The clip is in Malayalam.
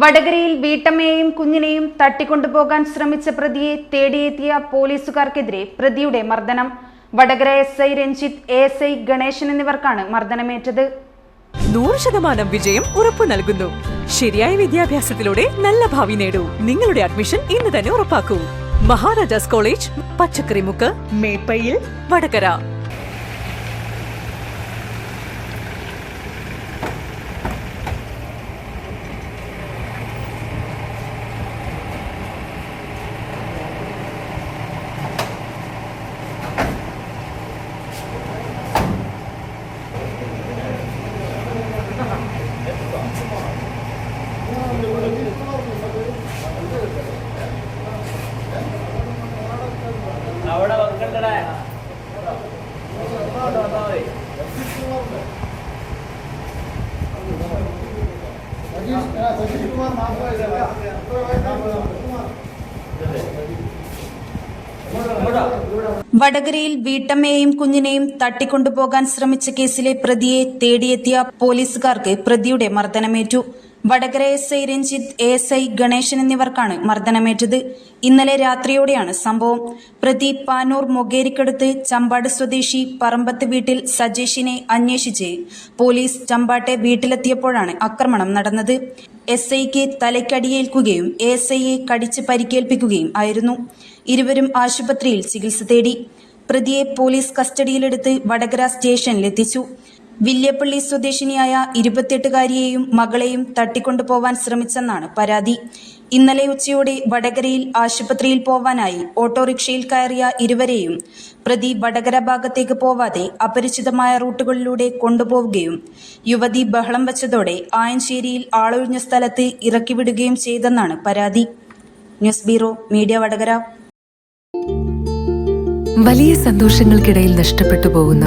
വടകരയിൽ വീട്ടമ്മയെയും കുഞ്ഞിനെയും തട്ടിക്കൊണ്ടുപോകാൻ ശ്രമിച്ച പ്രതിയെ തേടിയെത്തിയ പോലീസുകാർക്കെതിരെ പ്രതിയുടെ മർദ്ദനം. Vadakara S I Ranjith A S I Ganeshan എന്നിവർക്കാണ് മർദ്ദനമേറ്റത്. നൂറ് ശതമാനം വിജയം ഉറപ്പു നൽകുന്നു. ശരിയായ വിദ്യാഭ്യാസത്തിലൂടെ നല്ല ഭാവി നേടൂ. നിങ്ങളുടെ അഡ്മിഷൻ ഇന്ന് തന്നെ ഉറപ്പാക്കൂ. മഹാരാജാസ് കോളേജ് പച്ചക്കറിമുക്ക് മേപ്പയിൽ വടകര. അവിടെ വടകരയിൽ വീട്ടമ്മയെയും കുഞ്ഞിനെയും തട്ടിക്കൊണ്ടുപോകാൻ ശ്രമിച്ച കേസിലെ പ്രതിയെ തേടിയെത്തിയ പോലീസുകാർക്ക് പ്രതിയുടെ മർദ്ദനമേറ്റു. Vadakara S I Ranjith S I Ganeshan എന്നിവർക്കാണ് മർദ്ദനമേറ്റത്. ഇന്നലെ രാത്രിയോടെയാണ് സംഭവം. പ്രതി പാനൂർ മൊകേരിക്കടുത്ത് ചമ്പാട് സ്വദേശി പറമ്പത്ത് വീട്ടിൽ സജീഷിനെ അന്വേഷിച്ച് പോലീസ് ചമ്പാട്ടെ വീട്ടിലെത്തിയപ്പോഴാണ് ആക്രമണം നടന്നത്. എസ് ഐക്ക് തലയ്ക്കടിയേൽക്കുകയും എസ് ഐയെ കടിച്ച് പരിക്കേൽപ്പിക്കുകയും ആയിരുന്നു. ഇരുവരും ആശുപത്രിയിൽ ചികിത്സ തേടി. പ്രതിയെ പോലീസ് കസ്റ്റഡിയിലെടുത്ത് വടകര സ്റ്റേഷനിലെത്തിച്ചു. വില്യപ്പള്ളി സ്വദേശിനിയായ ഇരുപത്തിയെട്ടുകാരിയെയും മകളെയും തട്ടിക്കൊണ്ടുപോവാൻ ശ്രമിച്ചെന്നാണ് പരാതി. ഇന്നലെ ഉച്ചയോടെ വടകരയിൽ ആശുപത്രിയിൽ പോവാനായി ഓട്ടോറിക്ഷയിൽ കയറിയ ഇരുവരെയും പ്രതി വടകര ഭാഗത്തേക്ക് പോവാതെ അപരിചിതമായ റൂട്ടുകളിലൂടെ കൊണ്ടുപോവുകയും യുവതി ബഹളം വച്ചതോടെ ആയഞ്ചേരിയിൽ ആളൊഴിഞ്ഞ സ്ഥലത്ത് ഇറക്കിവിടുകയും ചെയ്തെന്നാണ് പരാതി. News bureau media Vadakara. വലിയ സന്തോഷങ്ങൾക്കിടയിൽ നഷ്ടപ്പെട്ടു പോകുന്ന